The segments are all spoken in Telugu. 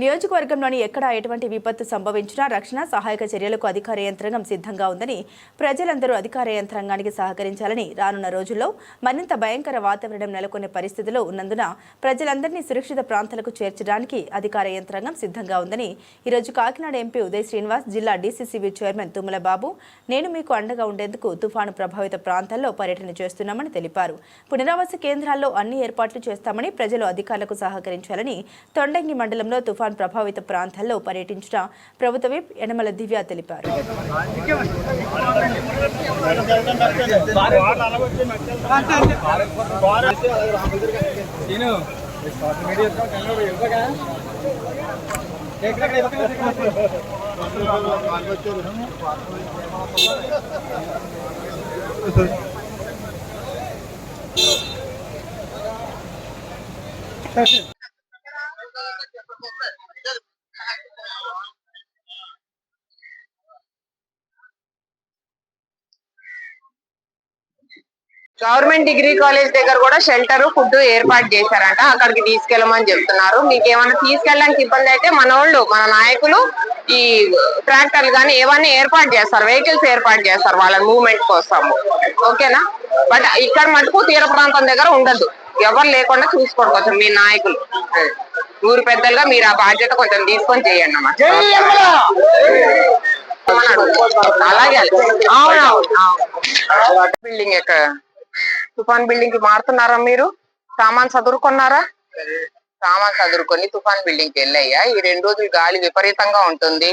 నియోజకవర్గంలోని ఎక్కడ ఎటువంటి విపత్తు సంభవించినా రక్షణ సహాయక చర్యలకు అధికార యంత్రాంగం సిద్ధంగా ఉందని ప్రజలందరూ అధికార యంత్రాంగానికి సహకరించాలని రానున్న రోజుల్లో మరింత భయంకర వాతావరణం నెలకొనే పరిస్థితిలో ఉన్నందున ప్రజలందరినీ సురక్షిత ప్రాంతాలకు చేర్చడానికి అధికార యంత్రాంగం సిద్ధంగా ఉందని ఈరోజు కాకినాడ ఎంపీ ఉదయ్ శ్రీనివాస్ జిల్లా డీసీసీబీ చైర్మన్ తుమ్మల బాబు నేను మీకు అండగా ఉండేందుకు తుఫాను ప్రభావిత ప్రాంతాల్లో పర్యటన చేస్తున్నామని తెలిపారు. పునరావాస కేంద్రాల్లో అన్ని ఏర్పాట్లు చేస్తామని ప్రజలు అధికారులకు సహకరించాలని తొండంగి మండలంలో తుఫాను ప్రభావిత ప్రాంతాల్లో పర్యటించిన ప్రభుత్వ విప్ యనమల దివ్య తెలిపారు. గవర్నమెంట్ డిగ్రీ కాలేజ్ దగ్గర కూడా షెల్టర్ ఫుడ్ ఏర్పాటు చేశారంట. అక్కడికి తీసుకెళ్ళమని చెప్తున్నారు. మీకు ఏమైనా తీసుకెళ్ళడానికి ఇబ్బంది అయితే మన వాళ్ళు మన నాయకులు ఈ ట్రాక్టర్లు కానీ ఏవన్నీ ఏర్పాటు చేస్తారు. వెహికల్స్ ఏర్పాటు చేస్తారు వాళ్ళ మూవ్మెంట్ కోసం ఓకేనా? బట్ ఇక్కడ మటుకు తీర ప్రాంతం దగ్గర ఉండదు. ఎవరు లేకుండా చూసుకోండి కొంచెం మీ నాయకులు. ఊరు పెద్దలుగా మీరు ఆ బాధ్యత కొంచెం తీసుకొని చేయండి అమ్మా అలాగే బిల్డింగ్ ఎక్కడ తుఫాన్ బిల్డింగ్కి మారుతున్నారా మీరు? సామాన్ చదువుకున్నారా సామాన్ చదువుకొని తుఫాన్ బిల్డింగ్కి వెళ్ళయ్యా. ఈ రెండు రోజులు గాలి విపరీతంగా ఉంటుంది.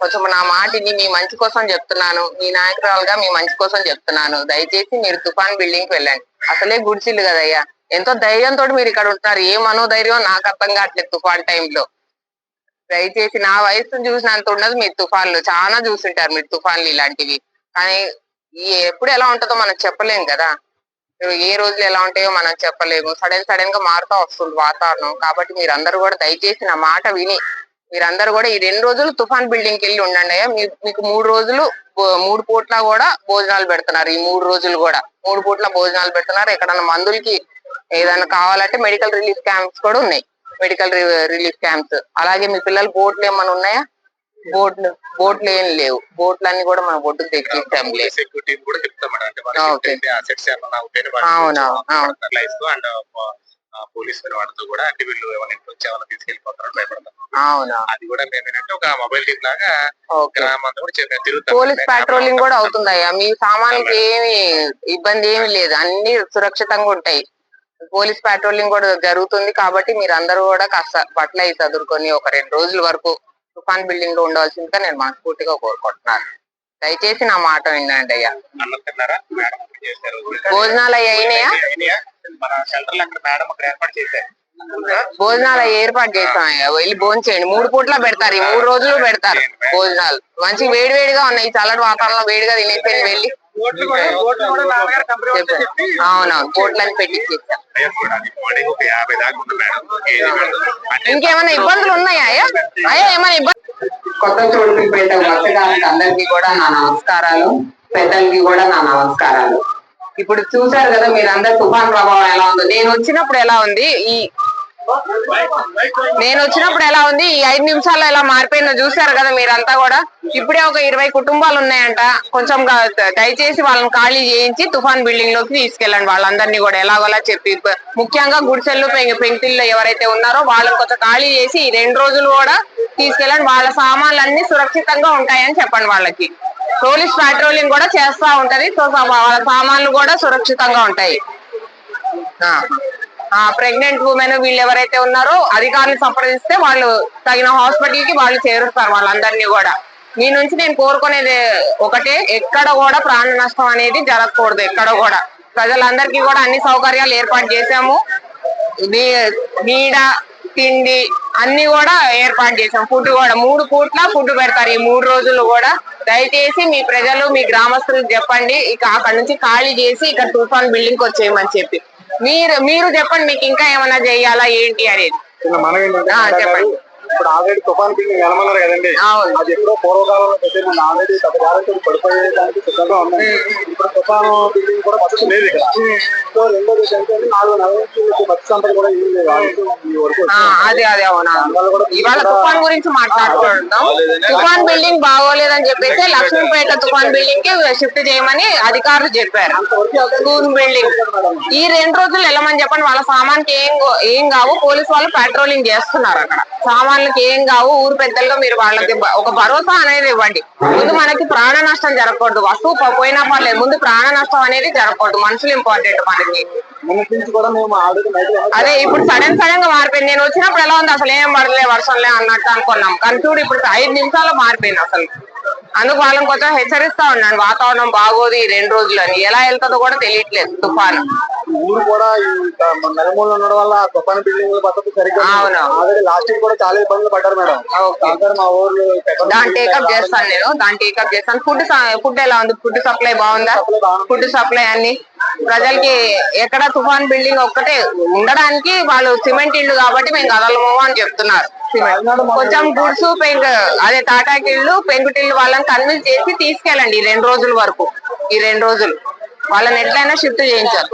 కొంచెం నా మాటిని మీ మంచి కోసం చెప్తున్నాను. మీ నాయకురాలుగా మీ మంచి కోసం చెప్తున్నాను. దయచేసి మీరు తుఫాన్ బిల్డింగ్కి వెళ్ళండి. అసలే గుడిసిల్లు కదయ్యా. ఎంతో ధైర్యంతో మీరు ఇక్కడ ఉంటున్నారు ఏ మనోధైర్యం నాకు అర్థం కావట్లేదు తుఫాన్ టైంలో దయచేసి నా వయసును చూసినంత ఉండదు మీరు తుఫాన్లు. చాలా చూసింటారు మీరు తుఫాన్లు ఇలాంటివి. కానీ ఎప్పుడు ఎలా ఉంటుందో మనం చెప్పలేం కదా. ఏ రోజులు ఎలా ఉంటాయో మనం చెప్పలేము. సడన్ సడన్గా మారుతూ వస్తుంది వాతావరణం. కాబట్టి మీరందరూ కూడా దయచేసి నా మాట విని మీరందరూ కూడా ఈ రెండు రోజులు తుఫాన్ బిల్డింగ్కి వెళ్ళి ఉండండి అయ్యా. మీకు మూడు రోజులు మూడు పూట్ల కూడా భోజనాలు పెడుతున్నారు. ఈ మూడు రోజులు కూడా మూడు పూట్ల భోజనాలు పెడుతున్నారు. ఎక్కడన్నా మందులకి ఏదైనా కావాలంటే మెడికల్ రిలీఫ్ క్యాంప్స్ కూడా ఉన్నాయి. మెడికల్ రిలీఫ్ క్యాంప్స్ అలాగే మీ పిల్లలు బోట్లు ఏమైనా ఉన్నాయా? బోట్లు బోట్లు ఏం లేవు. బోట్లు అన్ని కూడా మన బొడ్డుకు తెచ్చిస్తాం కూడా వాటితో అంటే వీళ్ళు తీసుకెళ్ళిపోతారో అది కూడా మేము ఏంటంటే ఒక మొబైల్ టీమ్ లాగా ఓకే. గ్రామం అంతా కూడా పోలీస్ పాట్రోలింగ్ కూడా అవుతుందయ్యా. మీ సామాన్లకి ఏమి ఇబ్బంది ఏమి లేదు. అన్ని సురక్షితంగా ఉంటాయి. పోలీస్ పాట్రోలింగ్ కూడా జరుగుతుంది కాబట్టి మీరు అందరూ కూడా కాస్త బట్టలు అయి చదువుకొని ఒక రెండు రోజుల వరకు తుఫాన్ బిల్డింగ్లో ఉండవలసిందిగా నేను మనస్ఫూర్తిగా కోరుకుంటున్నాను. దయచేసి నా మాట వినండి అయ్యా. భోజనాలు అయినాయా? భోజనాలు ఏర్పాటు చేస్తాం అయ్యా. వెళ్ళి భోజనం చేయండి. మూడు పూట్ల పెడతారు. ఈ మూడు రోజులు పెడతారు భోజనాలు. మంచి వేడి వేడిగా ఉన్నాయి. చల్లటి వాతావరణంలో వేడిగా తినేసి వెళ్ళి. అవునవును ఇంకేమైనా ఇబ్బందులు ఉన్నాయా అయ్యా? అయ్యా ఏమైనా ఇబ్బంది కొత్త చోటుపేట వచ్చడానికి అందరికి కూడా నా నమస్కారాలు. పెద్దలకి కూడా నా నమస్కారాలు. ఇప్పుడు చూసారు కదా మీరు అందరు తుఫాన్ ప్రభావం ఎలా ఉందో. నేను వచ్చినప్పుడు ఎలా ఉంది? ఈ నేను వచ్చినప్పుడు ఎలా ఉంది? ఈ ఐదు నిమిషాల్లో ఎలా మారిపోయిందో చూసారు కదా మీరంతా కూడా. ఇప్పుడే ఒక ఇరవై కుటుంబాలు ఉన్నాయంట. కొంచెం దయచేసి వాళ్ళని ఖాళీ చేయించి తుఫాన్ బిల్డింగ్లోకి తీసుకెళ్ళండి. వాళ్ళందరినీ కూడా ఎలాగోలా చెప్పి ముఖ్యంగా గుడిసెళ్ళు పెంకి పెంకిళ్ళు ఎవరైతే ఉన్నారో వాళ్ళని కొంచెం ఖాళీ చేసి ఈ రెండు రోజులు కూడా తీసుకెళ్ళండి. వాళ్ళ సామాన్లు అన్ని సురక్షితంగా ఉంటాయని చెప్పండి వాళ్ళకి. పోలీస్ పాట్రోలింగ్ కూడా చేస్తా ఉంటది. సో వాళ్ళ సామాన్లు కూడా సురక్షితంగా ఉంటాయి. ప్రెగ్నెంట్ ఉమెన్ వీళ్ళు ఎవరైతే ఉన్నారో అధికారులు సంప్రదిస్తే వాళ్ళు తగిన హాస్పిటల్కి వాళ్ళు చేరుస్తారు వాళ్ళందరినీ కూడా. మీ నుంచి నేను కోరుకునేది ఒకటే ఎక్కడ కూడా ప్రాణ నష్టం అనేది జరగకూడదు ఎక్కడ కూడా. ప్రజలందరికీ కూడా అన్ని సౌకర్యాలు ఏర్పాటు చేశాము. నీడ తిండి అన్ని కూడా ఏర్పాటు చేసాం ఫుడ్ కూడా మూడు పూట్ల ఫుడ్ పెడతారు ఈ మూడు రోజులు కూడా. దయచేసి మీ ప్రజలు మీ గ్రామస్తులకు చెప్పండి ఇక అక్కడ నుంచి ఖాళీ చేసి ఇక్కడ తుఫాన్ బిల్డింగ్ వచ్చేయమని చెప్పి. మీరు మీరు చెప్పండి మీకు ఇంకా ఏమైనా చేయాలా ఏంటి అనేది. చెప్పండి. ఇప్పుడు ఆల్రెడీ తుఫాన్ బిల్డింగ్ వెళ్ళమన్నారు కదండి. అది ఎప్పుడో పూర్వకాలంలో పెట్టింది ఆల్రెడీ పెద్ద జాగ్రత్తలు పడిపోయేదానికి సిద్ధంగా ఉన్నాయి ఇప్పుడు తుఫాను బిల్డింగ్ కూడా లేదు ఇక్కడ. సో రెండోది ఏంటంటే నాలుగు నెలల నుంచి మీకు మత్స్య సంపద కూడా ఏం లేదు. ఆల్రెడీ ఈ వరకు ఆ, అదే అదే అవునా. ఇవాళ తుఫాన్ గురించి మాట్లాడుకుందాం. తుఫాన్ బిల్డింగ్ బాగోలేదని చెప్పేసి లక్ష్మీపేట తుఫాన్ బిల్డింగ్కి షిఫ్ట్ చేయమని అధికారులు చెప్పారు. School building. ఈ రెండు రోజులు వెళ్ళమని చెప్పండి. వాళ్ళ సామాన్కి ఏం ఏం కావు. పోలీస్ వాళ్ళు పెట్రోలింగ్ చేస్తున్నారు అక్కడ. సామాన్లకి ఏం కావు. ఊరు పెద్దలుగా మీరు వాళ్ళకి ఒక భరోసా అనేది ఇవ్వండి. ముందు మనకి ప్రాణ నష్టం జరగకూడదు. వస్తువు పోయినా పర్లేదు. ముందు ప్రాణ నష్టం అనేది జరగకూడదు. మనుషులు ఇంపార్టెంట్ మనకి. కూడా మేము అదే ఇప్పుడు సడన్ సడన్గా మారిపోయింది. నేను వచ్చినప్పుడు ఎలా ఉంది? అసలు ఏం పడలే వర్షంలే అన్నట్టు అనుకున్నాం. కానీ చూడు ఇప్పుడు ఐదు నిమిషాల్లో మారిపోయింది అసలు. అందుకు వాళ్ళని కొంచెం హెచ్చరిస్తా ఉన్నాను. వాతావరణం బాగోదు ఈ రెండు రోజులు అని ఎలా వెళ్తుందో కూడా తెలియట్లేదు తుఫాను. ఊరు కూడా ఉండడం వల్ల తుఫాన్ బిల్డింగ్ పద్ధతి సరిగ్గా అవును. ఆల్రెడీ లాస్ట్ ఇయర్ కూడా చాలా ఇబ్బందులు పడ్డారు మేడం. మా ఊర్లో పెట్రోల్ దాన్ని టేకప్ చేస్తాను నేను. దాన్ని టేకప్ చేస్తాను. ఫుడ్ ఫుడ్ ఎలా ఉంది? ఫుడ్ సప్లై బాగుందా? ఫుడ్ సప్లై అన్ని? ప్రజలకి ఎక్కడ తుఫాన్ బిల్డింగ్ ఒక్కటే ఉండడానికి వాళ్ళు సిమెంట్ ఇల్లు కాబట్టి మేము కదలము అని చెప్తున్నారు. కొంచెం గుడ్స్ పెంక్ అదే ఇల్లు పెంకుటిల్లు వాళ్ళని కన్విన్స్ చేసి తీసుకెళ్ళండి ఈ రెండు రోజుల వరకు. ఈ రెండు రోజులు. వాళ్ళని ఎట్లయినా షిఫ్ట్ చేయించారు